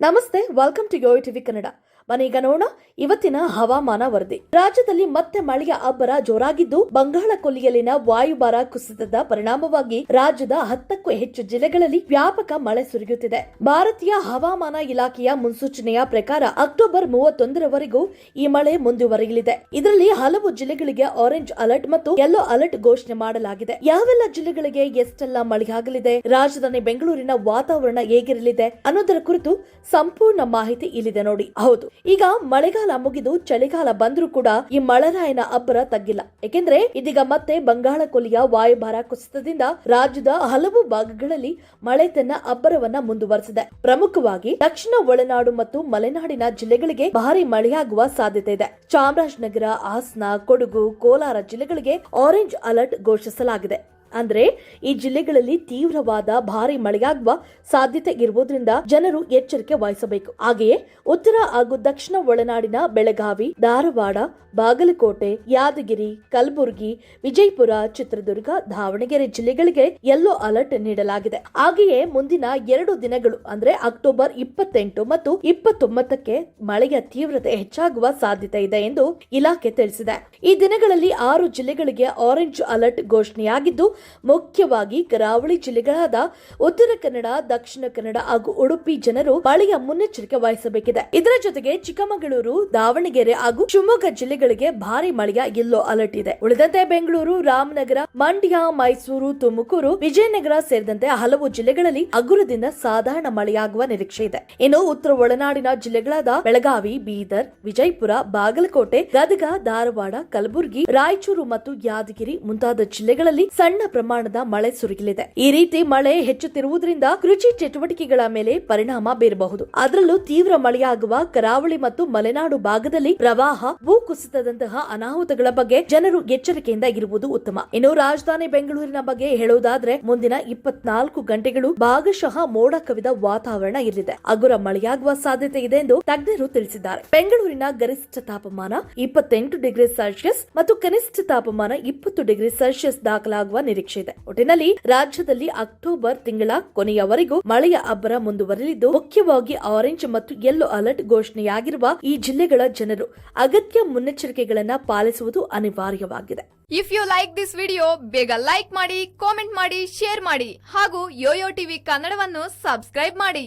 ನಮಸ್ತೆ welcome to Yo TV Kannada ಮನೀಗ ನೋಡೋಣ. ಇವತ್ತಿನ ಹವಾಮಾನ ವರದಿ. ರಾಜ್ಯದಲ್ಲಿ ಮತ್ತೆ ಮಳೆಯ ಅಬ್ಬರ ಜೋರಾಗಿದ್ದು ಬಂಗಾಳ ಕೊಲ್ಲಿಯಲ್ಲಿನ ವಾಯುಭಾರ ಕುಸಿತದ ಪರಿಣಾಮವಾಗಿ ರಾಜ್ಯದ ಹತ್ತಕ್ಕೂ ಹೆಚ್ಚು ಜಿಲ್ಲೆಗಳಲ್ಲಿ ವ್ಯಾಪಕ ಮಳೆ ಸುರಿಯುತ್ತಿದೆ. ಭಾರತೀಯ ಹವಾಮಾನ ಇಲಾಖೆಯ ಮುನ್ಸೂಚನೆಯ ಪ್ರಕಾರ ಅಕ್ಟೋಬರ್ ಮೂವತ್ತೊಂದರವರೆಗೂ ಈ ಮಳೆ ಮುಂದುವರಿಯಲಿದೆ. ಇದರಲ್ಲಿ ಹಲವು ಜಿಲ್ಲೆಗಳಿಗೆ ಆರೆಂಜ್ ಅಲರ್ಟ್ ಮತ್ತು ಯೆಲ್ಲೋ ಅಲರ್ಟ್ ಘೋಷಣೆ ಮಾಡಲಾಗಿದೆ. ಯಾವೆಲ್ಲ ಜಿಲ್ಲೆಗಳಿಗೆ ಎಷ್ಟೆಲ್ಲ ಮಳೆಯಾಗಲಿದೆ, ರಾಜಧಾನಿ ಬೆಂಗಳೂರಿನ ವಾತಾವರಣ ಹೇಗಿರಲಿದೆ ಅನ್ನೋದರ ಕುರಿತು ಸಂಪೂರ್ಣ ಮಾಹಿತಿ ಇಲ್ಲಿದೆ ನೋಡಿ. ಹೌದು ಈಗ ಮಳೆಗಾಲ ಮುಗಿದು ಚಳಿಗಾಲ ಬಂದರೂ ಕೂಡ ಈ ಮಳೆರಾಯನ ಅಬ್ಬರ ತಗ್ಗಿಲ್ಲ. ಏಕೆಂದ್ರೆ ಇದೀಗ ಮತ್ತೆ ಬಂಗಾಳ ಕೊಲ್ಲಿಯ ವಾಯುಭಾರ ಕುಸಿತದಿಂದ ರಾಜ್ಯದ ಹಲವು ಭಾಗಗಳಲ್ಲಿ ಮಳೆ ತನ್ನ ಅಬ್ಬರವನ್ನ ಮುಂದುವರೆಸಿದೆ. ಪ್ರಮುಖವಾಗಿ ದಕ್ಷಿಣ ಒಳನಾಡು ಮತ್ತು ಮಲೆನಾಡಿನ ಜಿಲ್ಲೆಗಳಿಗೆ ಭಾರಿ ಮಳೆಯಾಗುವ ಸಾಧ್ಯತೆ ಇದೆ. ಚಾಮರಾಜನಗರ, ಹಾಸನ, ಕೊಡಗು, ಕೋಲಾರ ಜಿಲ್ಲೆಗಳಿಗೆ ಆರೆಂಜ್ ಅಲರ್ಟ್ ಘೋಷಿಸಲಾಗಿದೆ. ಅಂದ್ರೆ ಈ ಜಿಲ್ಲೆಗಳಲ್ಲಿ ತೀವ್ರವಾದ ಭಾರಿ ಮಳೆಯಾಗುವ ಸಾಧ್ಯತೆ ಇರುವುದರಿಂದ ಜನರು ಎಚ್ಚರಿಕೆ ವಹಿಸಬೇಕು. ಹಾಗೆಯೇ ಉತ್ತರ ಹಾಗೂ ದಕ್ಷಿಣ ಒಳನಾಡಿನ ಬೆಳಗಾವಿ, ಧಾರವಾಡ, ಬಾಗಲಕೋಟೆ, ಯಾದಗಿರಿ, ಕಲಬುರಗಿ, ವಿಜಯಪುರ, ಚಿತ್ರದುರ್ಗ, ದಾವಣಗೆರೆ ಜಿಲ್ಲೆಗಳಿಗೆ ಯೆಲ್ಲೋ ಅಲರ್ಟ್ ನೀಡಲಾಗಿದೆ. ಹಾಗೆಯೇ ಮುಂದಿನ ಎರಡು ದಿನಗಳು ಅಂದ್ರೆ ಅಕ್ಟೋಬರ್ ಇಪ್ಪತ್ತೆಂಟು ಮತ್ತು ಇಪ್ಪತ್ತೊಂಬತ್ತಕ್ಕೆ ಮಳೆಯ ತೀವ್ರತೆ ಹೆಚ್ಚಾಗುವ ಸಾಧ್ಯತೆ ಇದೆ ಎಂದು ಇಲಾಖೆ ತಿಳಿಸಿದೆ. ಈ ದಿನಗಳಲ್ಲಿ ಆರು ಜಿಲ್ಲೆಗಳಿಗೆ ಆರೆಂಜ್ ಅಲರ್ಟ್ ಘೋಷಣೆಯಾಗಿದ್ದು ಮುಖ್ಯವಾಗಿ ಕರಾವಳಿ ಜಿಲ್ಲೆಗಳಾದ ಉತ್ತರ ಕನ್ನಡ, ದಕ್ಷಿಣ ಕನ್ನಡ ಹಾಗೂ ಉಡುಪಿ ಜನರು ಮಳೆಯ ಮುನ್ನೆಚ್ಚರಿಕೆ ವಹಿಸಬೇಕಿದೆ. ಇದರ ಜೊತೆಗೆ ಚಿಕ್ಕಮಗಳೂರು, ದಾವಣಗೆರೆ ಹಾಗೂ ಶಿವಮೊಗ್ಗ ಜಿಲ್ಲೆಗಳಿಗೆ ಭಾರಿ ಮಳೆಯ ಯೆಲ್ಲೋ ಅಲರ್ಟ್ ಇದೆ. ಉಳಿದಂತೆ ಬೆಂಗಳೂರು, ರಾಮನಗರ, ಮಂಡ್ಯ, ಮೈಸೂರು, ತುಮಕೂರು, ವಿಜಯನಗರ ಸೇರಿದಂತೆ ಹಲವು ಜಿಲ್ಲೆಗಳಲ್ಲಿ ಹಗುರದಿಂದ ಸಾಧಾರಣ ಮಳೆಯಾಗುವ ನಿರೀಕ್ಷೆ ಇದೆ. ಇನ್ನು ಉತ್ತರ ಒಳನಾಡಿನ ಜಿಲ್ಲೆಗಳಾದ ಬೆಳಗಾವಿ, ಬೀದರ್, ವಿಜಯಪುರ, ಬಾಗಲಕೋಟೆ, ಗದಗ, ಧಾರವಾಡ, ಕಲಬುರಗಿ, ರಾಯಚೂರು ಮತ್ತು ಯಾದಗಿರಿ ಮುಂತಾದ ಜಿಲ್ಲೆಗಳಲ್ಲಿ ಸಣ್ಣ ಪ್ರಮಾಣದ ಮಳೆ ಸುರಿಯಲಿದೆ. ಈ ರೀತಿ ಮಳೆ ಹೆಚ್ಚುತ್ತಿರುವುದರಿಂದ ಕೃಷಿ ಚಟುವಟಿಕೆಗಳ ಮೇಲೆ ಪರಿಣಾಮ ಬೀರಬಹುದು. ಅದರಲ್ಲೂ ತೀವ್ರ ಮಳೆಯಾಗುವ ಕರಾವಳಿ ಮತ್ತು ಮಲೆನಾಡು ಭಾಗದಲ್ಲಿ ಪ್ರವಾಹ ಭೂಕುಸಿತದಂತಹ ಅನಾಹುತಗಳ ಬಗ್ಗೆ ಜನರು ಎಚ್ಚರಿಕೆಯಿಂದ ಇರುವುದು ಉತ್ತಮ. ಇನ್ನು ರಾಜಧಾನಿ ಬೆಂಗಳೂರಿನ ಬಗ್ಗೆ ಹೇಳುವುದಾದ್ರೆ, ಮುಂದಿನ ಇಪ್ಪತ್ನಾಲ್ಕು ಗಂಟೆಗಳು ಭಾಗಶಃ ಮೋಡ ಕವಿದ ವಾತಾವರಣ ಇರಲಿದೆ ಅಗುರ ಮಳೆಯಾಗುವ ಸಾಧ್ಯತೆ ಇದೆ ಎಂದು ತಜ್ಞರು ತಿಳಿಸಿದ್ದಾರೆ. ಬೆಂಗಳೂರಿನ ಗರಿಷ್ಠ ತಾಪಮಾನ ಇಪ್ಪತ್ತೆಂಟು ಡಿಗ್ರಿ ಸೆಲ್ಸಿಯಸ್ ಮತ್ತು ಕನಿಷ್ಠ ತಾಪಮಾನ ಇಪ್ಪತ್ತು ಡಿಗ್ರಿ ಸೆಲ್ಸಿಯಸ್ ದಾಖಲಾಗುವ ನಿರೀಕ್ಷೆ ಇದೆ. ಒಟ್ಟಿನಲ್ಲಿ ರಾಜ್ಯದಲ್ಲಿ ಅಕ್ಟೋಬರ್ ತಿಂಗಳ ಕೊನೆಯವರೆಗೂ ಮಳೆಯ ಅಬ್ಬರ ಮುಂದುವರೆಯಲಿದ್ದು ಮುಖ್ಯವಾಗಿ ಆರೆಂಜ್ ಮತ್ತು ಯೆಲ್ಲೋ ಅಲರ್ಟ್ ಘೋಷಣೆಯಾಗಿರುವ ಈ ಜಿಲ್ಲೆಗಳ ಜನರು ಅಗತ್ಯ ಮುನ್ನೆಚ್ಚರಿಕೆಗಳನ್ನ ಪಾಲಿಸುವುದು ಅನಿವಾರ್ಯವಾಗಿದೆ. If you like this video ಬೇಗ ಲೈಕ್ ಮಾಡಿ ಕಾಮೆಂಟ್ ಮಾಡಿ ಶೇರ್ ಮಾಡಿ ಹಾಗೂ ಯೋಯೋ ಟಿವಿ ಕನ್ನಡವನ್ನು ಸಬ್ಸ್ಕ್ರೈಬ್ ಮಾಡಿ.